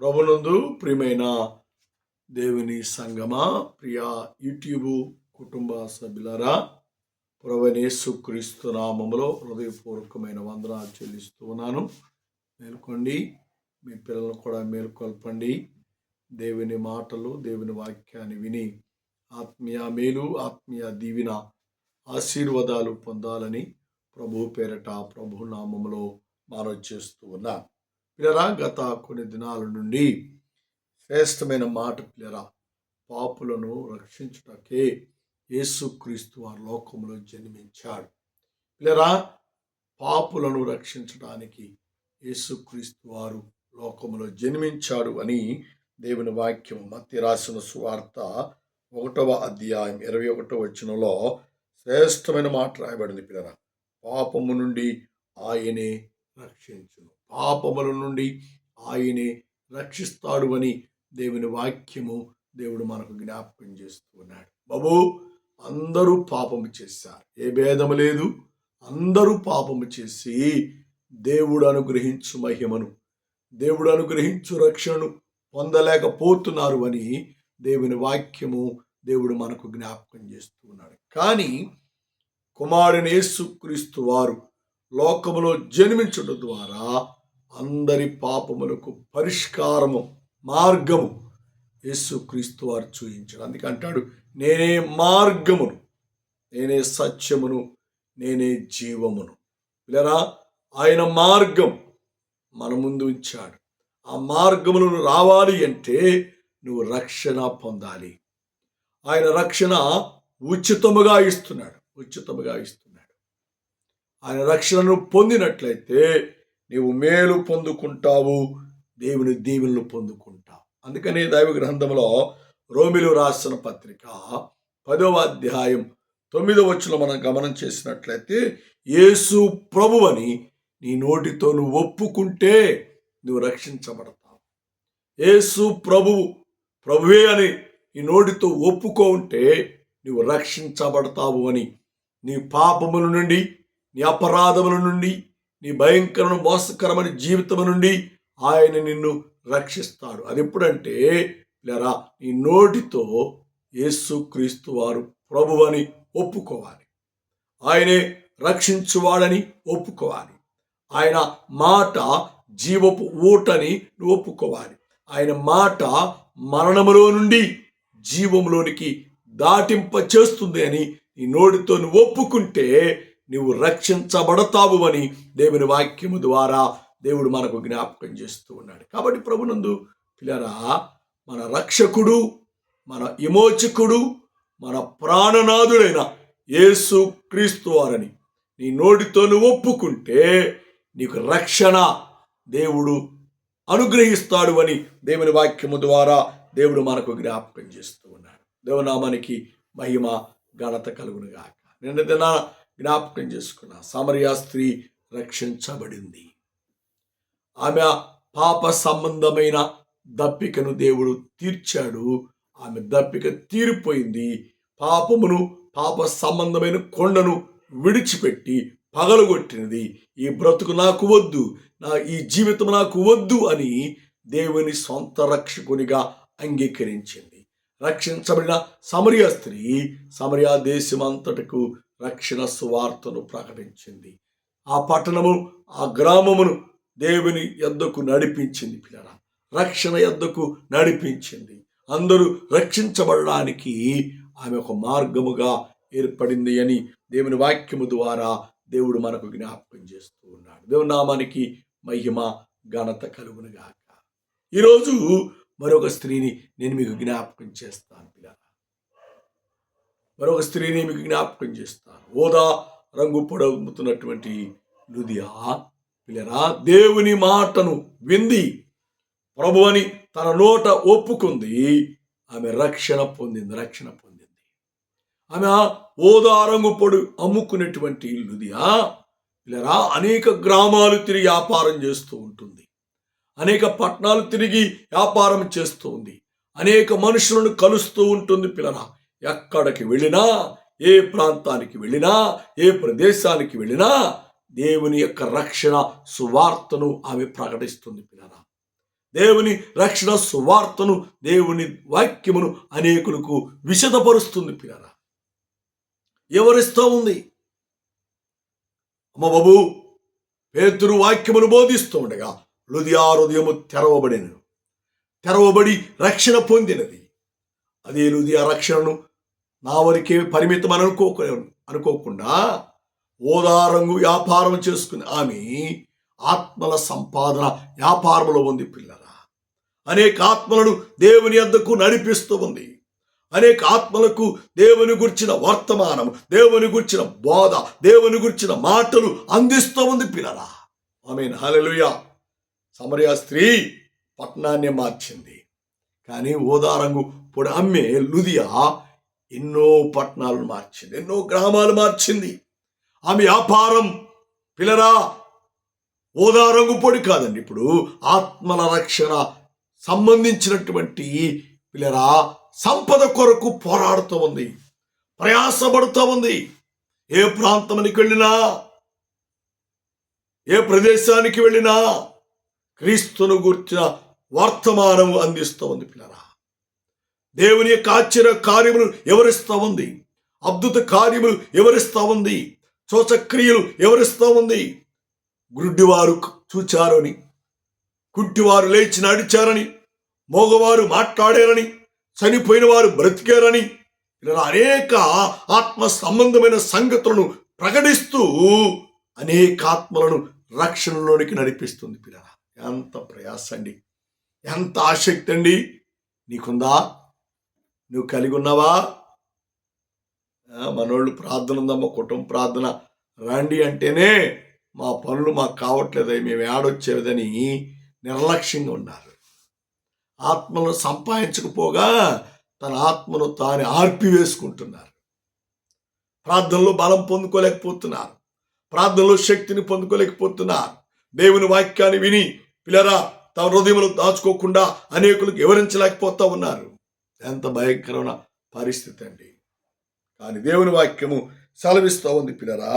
ప్రభునందు ప్రియమైన దేవుని సంగమా ప్రియ యూట్యూబ్ కుటుంబ సభ్యులరా ప్రవణేశు క్రీస్తు నామములో హృదయపూర్వకమైన వందనాలు చెల్లిస్తూ ఉన్నాను. మేల్కొండి మీ పిల్లలను కూడా మేల్కొల్పండి. దేవుని మాటలు దేవుని వాక్యాన్ని విని ఆత్మీయ మేలు ఆత్మీయ దీవిన ఆశీర్వాదాలు పొందాలని ప్రభు పేరట ప్రభు నామములో మనవి చేస్తూ ఉన్నా పిల్లరా గత కొన్ని దినాల నుండి శ్రేష్టమైన మాట పిల్లరా పాపులను రక్షించుటకే యేసుక్రీస్తు ఆ లోకంలో జన్మించాడు. పిల్లరా పాపులను రక్షించడానికి యేసుక్రీస్తు వారు లోకంలో జన్మించాడు అని దేవుని వాక్యం మత్తి రాసిన సువార్త ఒకటవ అధ్యాయం ఇరవై ఒకటవ వచనంలో శ్రేష్టమైన మాట రాయబడింది పిల్లరా. పాపము నుండి ఆయనే రక్షించును. పాపముల నుండి ఆయనే రక్షిస్తాడు అని దేవుని వాక్యము దేవుడు మనకు జ్ఞాపకం చేస్తూ ఉన్నాడు. బాబు అందరూ పాపము చేశారు. ఏ భేదము లేదు. అందరూ పాపము చేసి దేవుడు అనుగ్రహించు మహిమను దేవుడు అనుగ్రహించు రక్షణను పొందలేకపోతున్నారు అని దేవుని వాక్యము దేవుడు మనకు జ్ఞాపకం చేస్తూ ఉన్నాడు. కానీ కుమారుని యేసుక్రీస్తు వారు లోకములో జన్మించడం ద్వారా అందరి పాపములకు పరిష్కారము మార్గము యేసుక్రీస్తు వారు చూయించాడు అందుకే అంటాడు నేనే మార్గమును నేనే సత్యమును నేనే జీవమును. పిల్లరా ఆయన మార్గం మన ముందు ఉంచాడు. ఆ మార్గములను రావాలి అంటే నువ్వు రక్షణ పొందాలి. ఆయన రక్షణ ఉచితముగా ఇస్తున్నాడు ఉచితముగా ఇస్తున్నాడు. ఆయన రక్షణను పొందినట్లయితే నీవు మేలు పొందుకుంటావు దేవుని దీవెనలు పొందుకుంటావు. అందుకనే దైవ గ్రంథంలో రోమిలు రాసిన పత్రిక పదవ అధ్యాయం తొమ్మిదవ వచ్చులో మనం గమనం చేసినట్లయితే యేసు ప్రభువని నీ నోటితో నువ్వు ఒప్పుకుంటే నువ్వు రక్షించబడతావు. యేసు ప్రభువు ప్రభువే అని నీ నోటితో ఒప్పుకో ఉంటే నువ్వు రక్షించబడతావు అని నీ పాపముల నుండి నీ అపరాధముల నుండి నీ భయంకరమైన మోసకరమైన జీవితం నుండి ఆయన నిన్ను రక్షిస్తాడు. అది ఎప్పుడంటే లేరా నీ నోటితో యేసు క్రీస్తు వారు ప్రభువని ఒప్పుకోవాలి. ఆయనే రక్షించువాడని ఒప్పుకోవాలి. ఆయన మాట జీవపు ఊటని నువ్వు ఒప్పుకోవాలి. ఆయన మాట మరణములో నుండి జీవములోనికి దాటింప చేస్తుంది అని నీ నోటితో నువ్వు ఒప్పుకుంటే నీవు రక్షించబడతావు అని దేవుని వాక్యము ద్వారా దేవుడు మనకు జ్ఞాపకం చేస్తూ ఉన్నాడు. కాబట్టి ప్రభునందు పిల్లరా మన రక్షకుడు మన విమోచకుడు మన ప్రాణనాథుడైన యేసు క్రీస్తు వారని నీ నోటితో నువ్వు ఒప్పుకుంటే నీకు రక్షణ దేవుడు అనుగ్రహిస్తాడు అని దేవుని వాక్యము ద్వారా దేవుడు మనకు జ్ఞాపకం చేస్తూ ఉన్నాడు. దేవనామానికి మహిమ ఘనత కలుగునుగాక. నిన్న దిన జ్ఞాపకం చేసుకున్న సమరయ స్త్రీ రక్షించబడింది. ఆమె పాప సంబంధమైన దప్పికను దేవుడు తీర్చాడు. ఆమె దప్పిక తీరిపోయింది. పాపమును పాప సంబంధమైన కొండను విడిచిపెట్టి పగలగొట్టినది. ఈ బ్రతుకు నాకు వద్దు నా ఈ జీవితం నాకు వద్దు అని దేవుని సొంత రక్షకునిగా అంగీకరించింది. రక్షించబడిన సమరియా స్త్రీ సమరియా దేశమంతటకు రక్షణ సువార్తను ప్రకటించింది. ఆ పట్టణము ఆ గ్రామమును దేవుని ఎద్దకు నడిపించింది పిల్లల రక్షణ ఎద్దకు నడిపించింది. అందరూ రక్షించబడడానికి ఆమె ఒక మార్గముగా ఏర్పడింది అని దేవుని వాక్యము ద్వారా దేవుడు మనకు జ్ఞాపకం చేస్తూ ఉన్నాడు. దేవుని నామానికి మహిమ ఘనత కలుగునుగాక. ఈరోజు మరొక స్త్రీని నేను మీకు జ్ఞాపకం చేస్తాను పిల్లల మరొక స్త్రీని మీకు జ్ఞాపకం చేస్తాను. ఓదా రంగు పొడవుతున్నటువంటి లుదియా పిల్లరా దేవుని మాటను వింది. ప్రభు అని తన నోట ఒప్పుకుంది. ఆమె రక్షణ పొందింది రక్షణ పొందింది. ఆమె ఓదారంగు పొడు అమ్ముకునేటువంటి లుదియా పిల్లరా అనేక గ్రామాలు తిరిగి వ్యాపారం చేస్తూ ఉంటుంది. అనేక పట్టణాలు తిరిగి వ్యాపారం చేస్తూ ఉంది. అనేక మనుషులను కలుస్తూ ఉంటుంది పిల్లరా. ఎక్కడికి వెళ్ళినా ఏ ప్రాంతానికి వెళ్ళినా ఏ ప్రదేశానికి వెళ్ళినా దేవుని యొక్క రక్షణ సువార్తను ఆమె ప్రకటిస్తుంది పిల్లరా. దేవుని రక్షణ సువార్తను దేవుని వాక్యమును అనేకులకు విశదపరుస్తుంది పిల్లరా. ఎవరిస్తూ ఉంది? అమ్మ బాబు పేతురు వాక్యమును బోధిస్తూ ఉండగా హృదయ హృదయము తెరవబడిన తెరవబడి రక్షణ పొందినది. అదే హృదయ రక్షణను నా వరకే పరిమితం అని అనుకో అనుకోకుండా ఓదారంగు వ్యాపారం చేసుకుని ఆమె ఆత్మల సంపాదన వ్యాపారంలో ఉంది పిల్లరా. అనేక ఆత్మలను దేవుని యొద్దకు నడిపిస్తూ ఉంది. అనేక ఆత్మలకు దేవుని గుర్చిన వర్తమానం దేవుని గుర్చిన బోధ దేవుని గుర్చిన మాటలు అందిస్తూ ఉంది పిల్లరా. ఆమె హల్లెలూయా. సమరయ స్త్రీ పట్టణాన్ని మార్చింది. కానీ ఓదారంగు పొడి అమ్మే లుదియా ఎన్నో పట్టణాలను మార్చింది ఎన్నో గ్రామాలు మార్చింది. ఆమె వ్యాపారం పిల్లరా ఓదారంగు పొడి కాదండి. ఇప్పుడు ఆత్మల రక్షణ సంబంధించినటువంటి పిల్లరా సంపద కొరకు పోరాడుతూ ఉంది ప్రయాసపడుతూ ఉంది. ఏ ప్రాంతానికి వెళ్ళినా ఏ ప్రదేశానికి వెళ్ళినా క్రీస్తును గుర్చిన వర్తమానం అందిస్తూ ఉంది పిల్లరా. దేవుని యొక్క ఆశ్చర్య కార్యములు ఎవరిస్తూ ఉంది? అద్భుత కార్యములు ఎవరిస్తూ ఉంది? శోచక్రియలు ఎవరిస్తూ ఉంది? గుడ్డివారు చూచారని కుంటివారు లేచి నడిచారని మోగవారు మాట్లాడారని చనిపోయిన వారు బ్రతికారని ఇలా అనేక ఆత్మ సంబంధమైన సంగతులను ప్రకటిస్తూ అనేక ఆత్మలను రక్షణలోనికి నడిపిస్తుంది పిల్లల ఎంత ప్రయాస అండి ఎంత ఆసక్తి అండి. నీకుందా? నువ్వు కలిగి ఉన్నావా మనోళ్ళు ప్రార్థన ఉందమ్మా కుటుంబ ప్రార్థన. రండి అంటేనే మా పనులు మాకు కావట్లేదు మేము ఏడొచ్చేదని నిర్లక్ష్యంగా ఉన్నారు. ఆత్మను సంపాదించకపోగా తన ఆత్మను తాను ఆర్పివేసుకుంటున్నారు. ప్రార్థనలో బలం పొందుకోలేకపోతున్నారు. ప్రార్థనలో శక్తిని పొందుకోలేకపోతున్నారు. దేవుని వాక్యాన్ని విని పిల్లరా తమ హృదయంలో దాచుకోకుండా అనేకులకు వివరించలేకపోతా ఉన్నారు. ఎంత భయంకరమైన పరిస్థితి అండి. కానీ దేవుని వాక్యము సెలవిస్తూ ఉంది పిల్లరా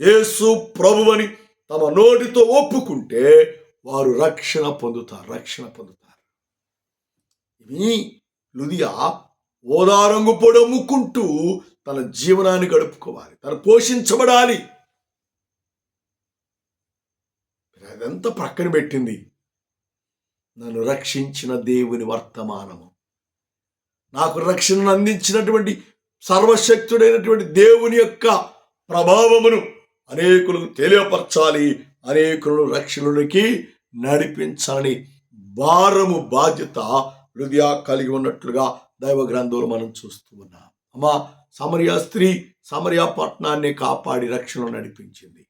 యేసు ప్రభువని తమ నోటితో ఒప్పుకుంటే వారు రక్షణ పొందుతారు రక్షణ పొందుతారు. ఇవి లుదియా ఓదారంగు పొడముకుంటూ తన జీవనాన్ని గడుపుకోవాలి తను పోషించబడాలి. అదంతా ప్రక్కన పెట్టింది. నన్ను రక్షించిన దేవుని వర్తమానము. నాకు రక్షణను అందించినటువంటి సర్వశక్తుడైనటువంటి దేవుని యొక్క ప్రభావమును అనేకులకు తెలియపరచాలి అనేకులను రక్షణలోకి నడిపించాలని భారము బాధ్యత హృదయా కలిగి ఉన్నట్లుగా దైవ గ్రంథంలో మనం చూస్తూ ఉన్నాం. అమ్మా సమరియా స్త్రీ సమరియా పట్టణాన్ని కాపాడి రక్షణలో నడిపించింది.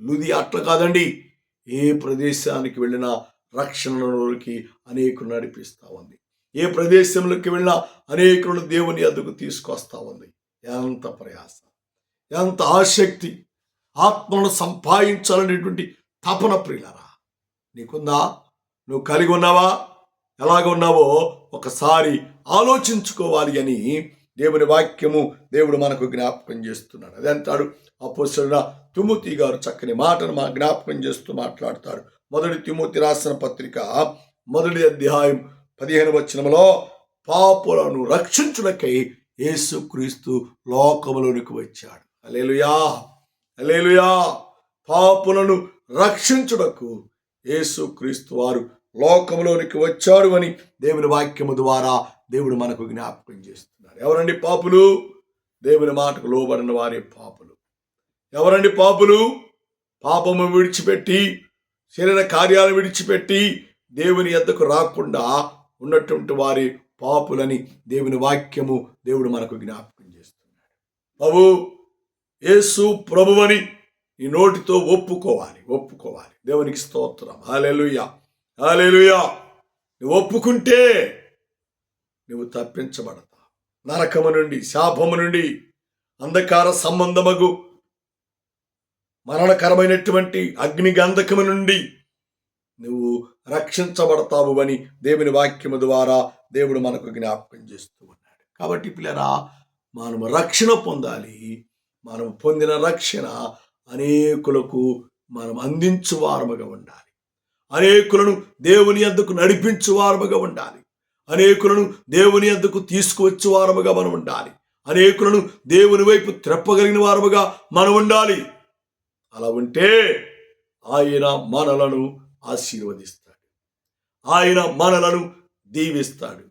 లుది అట్లా కాదండి. ఏ ప్రదేశానికి వెళ్ళినా రక్షణలోకి అనేకులు నడిపిస్తా ఉంది. ఏ ప్రదేశంలోకి వెళ్ళినా అనేకులను దేవుని అందుకు తీసుకొస్తా ఉంది. ఎంత ప్రయాస ఎంత ఆసక్తి ఆత్మను సంపాదించాలనేటువంటి తపన ప్రియులరా. నీకుందా? నువ్వు కలిగి ఉన్నావా? ఎలాగ ఉన్నావో ఒకసారి ఆలోచించుకోవాలి అని దేవుని వాక్యము దేవుడు మనకు జ్ఞాపకం చేస్తున్నాడు. అదే అంటాడు అపోసరుడ తిమోతి గారు చక్కని మాటను మా జ్ఞాపకం చేస్తూ మాట్లాడతాడు. మొదటి తిమోతి రాసిన పత్రిక మొదటి అధ్యాయం పదిహేను వచనములో పాపులను రక్షించుటకై యేసుక్రీస్తు లోకములోనికి వచ్చాడు. అలేలుయా అలేలుయా పాపులను రక్షించుటకు యేసుక్రీస్తు వారు లోకంలోనికి వచ్చాడు అని దేవుని వాక్యము ద్వారా దేవుడు మనకు జ్ఞాపకం చేస్తున్నాడు ఎవరండి పాపులు? దేవుని మాటకు లోబడిన వారే పాపులు. ఎవరండి పాపులు? పాపము విడిచిపెట్టి శరీర కార్యాలు విడిచిపెట్టి దేవుని ఎద్దకు రాకుండా ఉన్నటువంటి వారి పాపులని దేవుని వాక్యము దేవుడు మనకు జ్ఞాపకం చేస్తున్నాడు. బాబు యేసు ప్రభువని ఈ నోటితో ఒప్పుకోవాలి ఒప్పుకోవాలి. దేవునికి స్తోత్రం. హాలెలుయా హాలెలుయా నువ్వు ఒప్పుకుంటే నువ్వు తప్పించబడతా నరకము నుండి శాపము నుండి అంధకార సంబంధమగు మరణకరమైనటువంటి అగ్ని గంధకము నుండి నువ్వు రక్షించబడతావు అని దేవుని వాక్యము ద్వారా దేవుడు మనకు జ్ఞాపకం చేస్తూ ఉన్నాడు. కాబట్టి పిల్లరా మనము రక్షణ పొందాలి. మనం పొందిన రక్షణ అనేకులకు మనం అందించు వారముగా ఉండాలి. అనేకులను దేవుని యొద్దకు నడిపించు వారముగా ఉండాలి. అనేకులను దేవుని యొద్దకు తీసుకువచ్చు వారముగా మనం ఉండాలి. అనేకులను దేవుని వైపు త్రెప్పగలిగిన వారముగా మనం ఉండాలి. అలా ఉంటే ఆయన మనలను ఆశీర్వదిస్తాడు. ఆయన మనలను దీవిస్తాడు.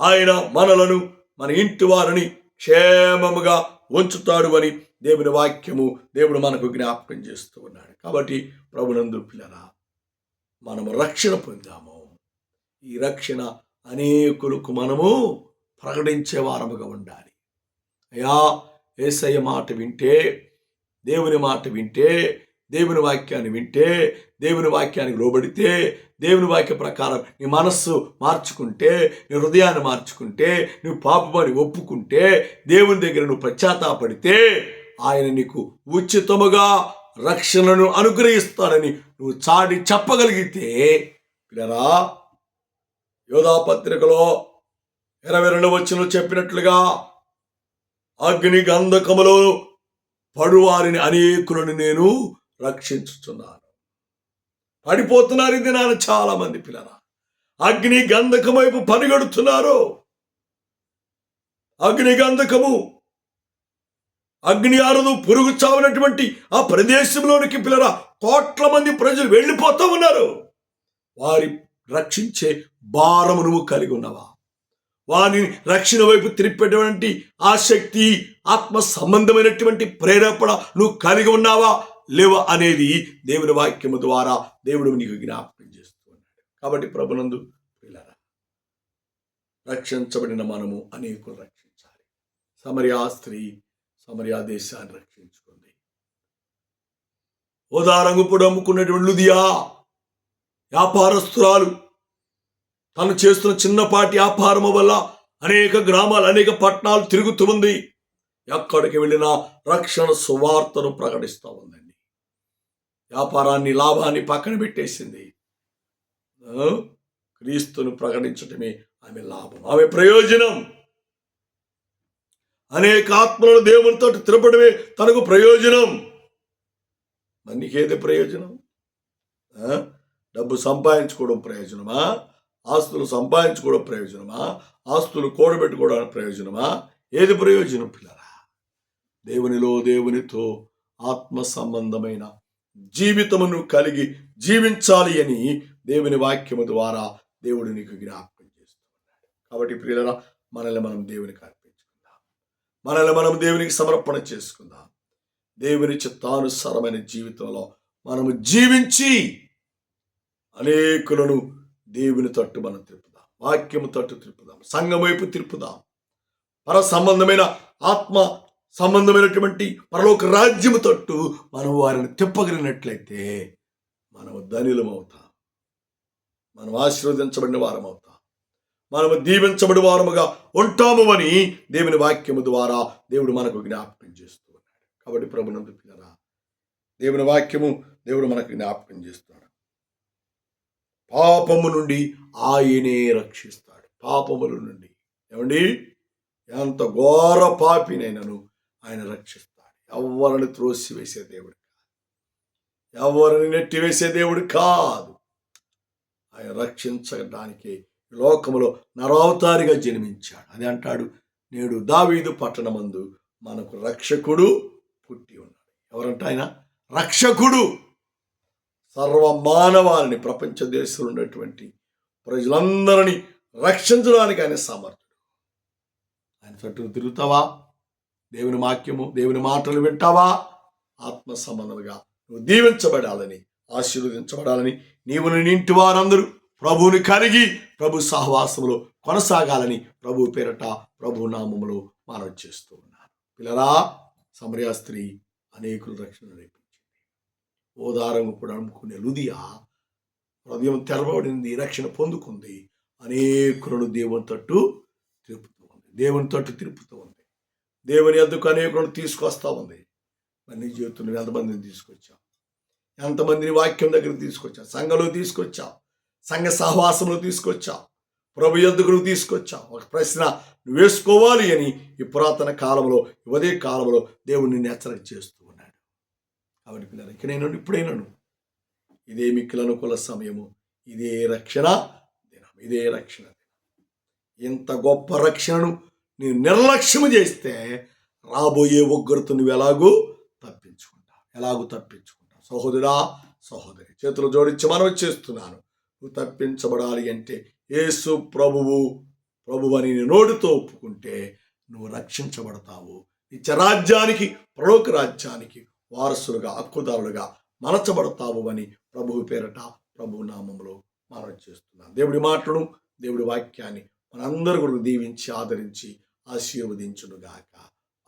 ఆయన మనలను మన ఇంటి వారిని క్షేమముగా ఉంచుతాడు అని దేవుని వాక్యము దేవుడు మనకు జ్ఞాపకం చేస్తూ ఉన్నాడు. కాబట్టి ప్రభునందు పిల్లరా మనము రక్షణ పొందాము. ఈ రక్షణ అనేకులకు మనము ప్రకటించే వారముగా ఉండాలి. అయా ఏసయ్య మాట వింటే దేవుని మాట వింటే దేవుని వాక్యాన్ని వింటే దేవుని వాక్యానికి లోబడితే దేవుని వాక్య ప్రకారం నీ మనస్సు మార్చుకుంటే నీ హృదయాన్ని మార్చుకుంటే నువ్వు పాపమని ఒప్పుకుంటే దేవుని దగ్గర నువ్వు పశ్చాత్తాపడితే ఆయన నీకు ఉచితముగా రక్షణను అనుగ్రహిస్తాడని నువ్వు చాటి చెప్పగలిగితే పిల్లరా యోధాపత్రికలో ఇరవై రెండు వచ్చిన చెప్పినట్లుగా అగ్ని గంధకములో పడువారిని అనేకులను నేను రక్షించుతున్నాను పడిపోతున్నారు ఇది నాన్న చాలా మంది పిల్లల అగ్ని గంధకం వైపు పనిగడుతున్నారు. అగ్ని గంధకము అగ్ని ఆరదు పురుగు చావనటువంటి ఆ ప్రదేశంలోనికి పిల్లల కోట్ల మంది ప్రజలు వెళ్ళిపోతూ ఉన్నారు. వారి రక్షించే భారము నువ్వు కలిగి ఉన్నావా? వారిని రక్షణ వైపు తిరిపేటువంటి ఆసక్తి ఆత్మ సంబంధమైనటువంటి ప్రేరేపణ నువ్వు కలిగి ఉన్నావా? లేవ అనేది దేవుని వాక్యము ద్వారా దేవుడు నీకు జ్ఞాపకం చేస్తూ ఉన్నాడు కాబట్టి ప్రభునందు పిల్లరా రక్షించబడిన మనము అనేకులు రక్షించాలి. సమరియా స్త్రీ సమరియా దేశాన్ని రక్షించుకుంది. ఉదారంగుపుడు అమ్ముకున్నటువంటి లుదియా వ్యాపారస్తురాలు తను చేస్తున్న చిన్నపాటి వ్యాపారము వల్ల అనేక గ్రామాలు అనేక పట్టణాలు తిరుగుతూ ఉంది. ఎక్కడికి వెళ్ళినా రక్షణ సువార్తను ప్రకటిస్తూ ఉందండి వ్యాపారాన్ని లాభాన్ని పక్కన పెట్టేసింది. క్రీస్తును ప్రకటించటమే ఆమె లాభం ఆమె ప్రయోజనం. అనేక ఆత్మలను దేవునితో తిరపడమే తనకు ప్రయోజనం. మరి నీకేది ప్రయోజనం? డబ్బు సంపాదించుకోవడం ప్రయోజనమా? ఆస్తులు సంపాదించుకోవడం ప్రయోజనమా? ఆస్తులు కూడబెట్టుకోవడానికి ప్రయోజనమా? ఏది ప్రయోజనం పిల్లరా? దేవునిలో దేవునితో ఆత్మ సంబంధమైన జీవితమును కలిగి జీవించాలి అని దేవుని వాక్యము ద్వారా దేవుడు నీకు జ్ఞాపకం చేస్తున్నాడు. కాబట్టి ప్రియులరా మనల్ని మనం దేవునికి అర్పించుకుందాం. మనల్ని మనం దేవునికి సమర్పణ చేసుకుందాం. దేవుని చిత్తానుసారమైన జీవితంలో మనము జీవించి అనేకులను దేవుని తట్టు మనం తిప్పుదాం. వాక్యము తట్టు తిప్పుదాం. సంఘం వైపు తిప్పుదాం. పర సంబంధమైన ఆత్మ సంబంధమైనటువంటి పరలోక రాజ్యము తట్టు మనం వారిని తిప్పగలిగినట్లయితే మనము ధనులం అవుతాం మనం ఆశీర్వదించబడిన వారం అవుతాం మనము దీవించబడి వారముగా ఉంటాము అని దేవుని వాక్యము ద్వారా దేవుడు మనకు జ్ఞాపకం చేస్తూ ఉన్నాడు. కాబట్టి ప్రభునందు పిల్లరా దేవుని వాక్యము దేవుడు మనకు జ్ఞాపకం చేస్తున్నాడు. పాపము నుండి ఆయనే రక్షిస్తాడు. పాపముల నుండి. ఏమండి? ఎంత ఘోర పాపినైనను ఆయన రక్షిస్తాడు ఎవరిని త్రోసివేసే దేవుడు కాదు. ఎవరిని నెట్టివేసే దేవుడు కాదు. ఆయన రక్షించడానికి లోకములో నరావతారిగా జన్మించాడు. అని అంటాడు నేడు దావీదు పట్టణమందు మనకు రక్షకుడు పుట్టి ఉన్నాడు. ఎవరంట ఆయన? రక్షకుడు. సర్వ మానవాళిని ప్రపంచ దేశంలో ఉన్నటువంటి ప్రజలందరినీ రక్షించడానికి ఆయన సమర్థుడు. ఆయన చుట్టూ తిరుగుతావా? దేవుని వాక్యము దేవుని మాటలు వింటావా? ఆత్మ సంబంధముగా నువ్వు దీవించబడాలని ఆశీర్వదించబడాలని నీవు నింటి ఇంటి వారందరూ ప్రభువుని కలిగి ప్రభు సహవాసములో కొనసాగాలని ప్రభు పేరట ప్రభు నామములో మనం చేస్తూ ఉన్నాను. పిల్లరా సమరయా స్త్రీ అనేకులు రక్షణ నేర్పించింది. ఓదారం కూడా అనుకునే లుదియా హృదయం తెరవబడింది రక్షణ పొందుకుంది. అనేకులను దేవుని తట్టు తిరుపుతూ ఉంది. దేవుని తట్టు తిరుపుతూ ఉంది. దేవుని ఎద్దుకు అనేకులను తీసుకొస్తా ఉంది. మరి నీ జీవితంలో ఎంతమందిని తీసుకొచ్చావు? ఎంతమందిని వాక్యం దగ్గర తీసుకొచ్చావు? సంఘంలో తీసుకొచ్చావు? సంఘ సహవాసంలో తీసుకొచ్చావు? ప్రభు ఎద్దుకు తీసుకొచ్చావు? ఒక ప్రశ్న నువ్వు వేసుకోవాలి అని ఈ పురాతన కాలంలో ఉదయ కాలంలో దేవుడిని హెచ్చరిక చేస్తూ ఉన్నాడు. కాబట్టి పిల్లలు ఇక నేను ఇప్పుడైనాను ఇదే మిక్కుల అనుకూల సమయము. ఇదే రక్షణ దినం. ఇదే రక్షణ దినం. ఇంత గొప్ప రక్షణను నీవు నిర్లక్ష్యం చేస్తే రాబోయే ఒగ్గరుతో నువ్వు ఎలాగూ తప్పించుకుంటావు. ఎలాగూ తప్పించుకుంటావు. సహోదరా సహోదరి చేతులు జోడించి మనం చేస్తున్నాను. నువ్వు తప్పించబడాలి అంటే యేసు ప్రభువు ప్రభువు అని నోటితో ఒప్పుకుంటే నువ్వు రక్షించబడతావు. నిత్యరాజ్యానికి ప్రలోక రాజ్యానికి వారసులుగా హక్కుదారులుగా మలచబడతావు అని ప్రభువు పేరట ప్రభు నామంలో మనం చేస్తున్నాను. దేవుడి మాటను దేవుడి వాక్యాన్ని మనందరి కూడా దీవించి ఆదరించి ఆశీర్వదించునుగాక.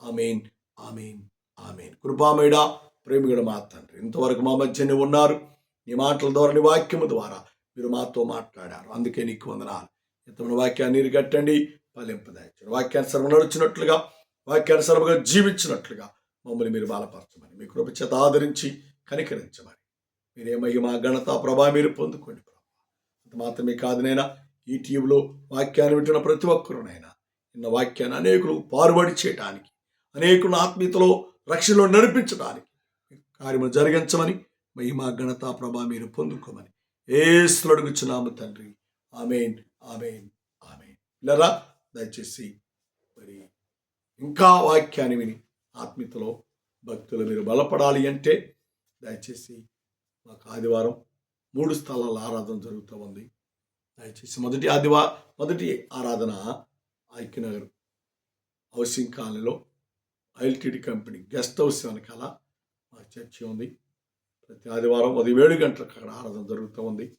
Amen amen amen. కృపామేడా ప్రేమికుడు మా తండ్రి ఇంతవరకు మా మధ్యనే ఉన్నారు. నీ మాటల ద్వారా నీ వాక్యము ద్వారా మీరు మాతో మాట్లాడారు. అందుకే నీకు వందనాలు. ఇతమైన వాక్యాన్ని నీరు కట్టండి సర్వ వాక్యానుసరం నడుచినట్లుగా వాక్యానుసరముగా జీవించినట్లుగా మమ్మల్ని మీరు బలపరచమని మీ కృప చేత ఆదరించి కనికరించమని. మీరే మా ఘనత ప్రభా మీరు పొందుకోండి ప్రభా. అంత మాత్రమే కాదు నైనా ఈ టీవీలో వాక్యాన్ని వింటున్న ప్రతి ఒక్కరునైనా నిన్న వాక్యాన్ని అనేకులు పారుబడి చేయటానికి అనేకులను ఆత్మీయతలో రక్షణలో నడిపించడానికి కార్యము జరిగించమని మహిమ ఘనత ప్రభా మీరు పొందుకోమని ఏసులు అడుగుచున్నాము తండ్రి. Amen amen amen. ఇలా దయచేసి మరి ఇంకా వాక్యాన్ని విని ఆత్మీయతలో భక్తులు మీరు బలపడాలి అంటే దయచేసి మాకు ఆదివారం మూడు స్థలాల ఆరాధన జరుగుతూ ఉంది. దయచేసి మొదటి ఆదివా మొదటి ఆరాధన ఐక్యనగర్ హౌసింగ్ కాలనీలో ఐఎల్టీడీ కంపెనీ గెస్ట్ హౌస్ వెనకాల మా చర్చి ఉంది. ప్రతి ఆదివారం ఉదయం ఏడు గంటలకు అక్కడ ఆరాధన జరుగుతూ ఉంది.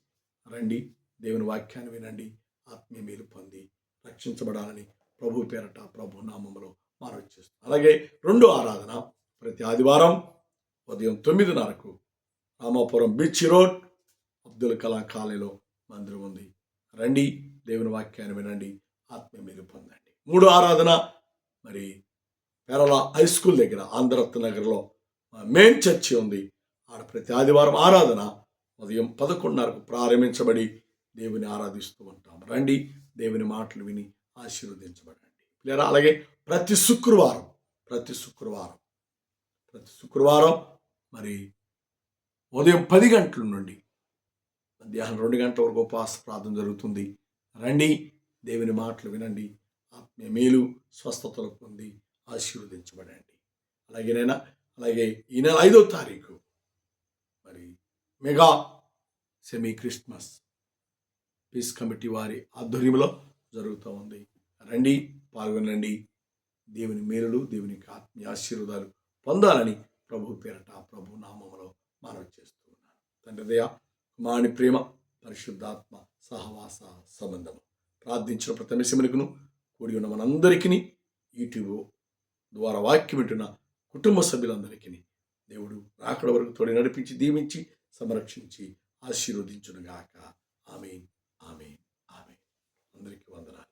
రండి దేవుని వాక్యాన్ని వినండి ఆత్మీయ మేలు పొంది రక్షించబడాలని ప్రభు పేరట ప్రభు నామంలో మనం చేస్తాం. అలాగే రెండో ఆరాధన ప్రతి ఆదివారం ఉదయం తొమ్మిదిన్నరకు రామాపురం బీచ్ రోడ్ అబ్దుల్ కలాం కాలనీలో మందిరం ఉంది. రండి దేవుని వాక్యాన్ని వినండి ఆత్మీయ మీరు పొందండి. మూడో ఆరాధన మరి కేరళ హై స్కూల్ దగ్గర ఆంధ్రరత్న నగర్లో మెయిన్ చర్చి ఉంది. ఆడ ప్రతి ఆదివారం ఆరాధన ఉదయం పదకొండున్నరకు ప్రారంభించబడి దేవుని ఆరాధిస్తూ ఉంటాం. రండి దేవుని మాటలు విని ఆశీర్వదించబడండి. లేదా అలాగే ప్రతి శుక్రవారం ప్రతి శుక్రవారం ప్రతి శుక్రవారం మరి ఉదయం పది గంటల నుండి మధ్యాహ్నం రెండు గంటల వరకు ఉపవాస ప్రార్థన జరుగుతుంది. రండి దేవుని మాటలు వినండి. ఆత్మీయ మేలు స్వస్థతలు పొంది ఆశీర్వదించబడండి. అలాగేనైనా అలాగే ఈ నెల ఐదో తారీఖు మరి mega semi Christmas peace committee వారి ఆధ్వర్యంలో జరుగుతూ ఉంది. రండి పాల్గొనండి. దేవుని మేలులు దేవునికి ఆత్మీయ ఆశీర్వాదాలు పొందాలని ప్రభు పేరట ప్రభు నామములో మనవి చేస్తూ ఉన్నాను. తండ్రిదయ కుమారుని ప్రేమ పరిశుద్ధాత్మ సహవాస సంబంధము. ప్రార్థించిన ప్రతి కూడి ఉన్న మనందరికీ యూట్యూబ్ ద్వారా వాక్యం వింటున్న కుటుంబ సభ్యులందరికీ దేవుడు రాకడ వరకు తోడి నడిపించి దీవించి సంరక్షించి ఆశీర్వదించునుగాక. ఆమె ఆమె ఆమె అందరికీ వందనాలు.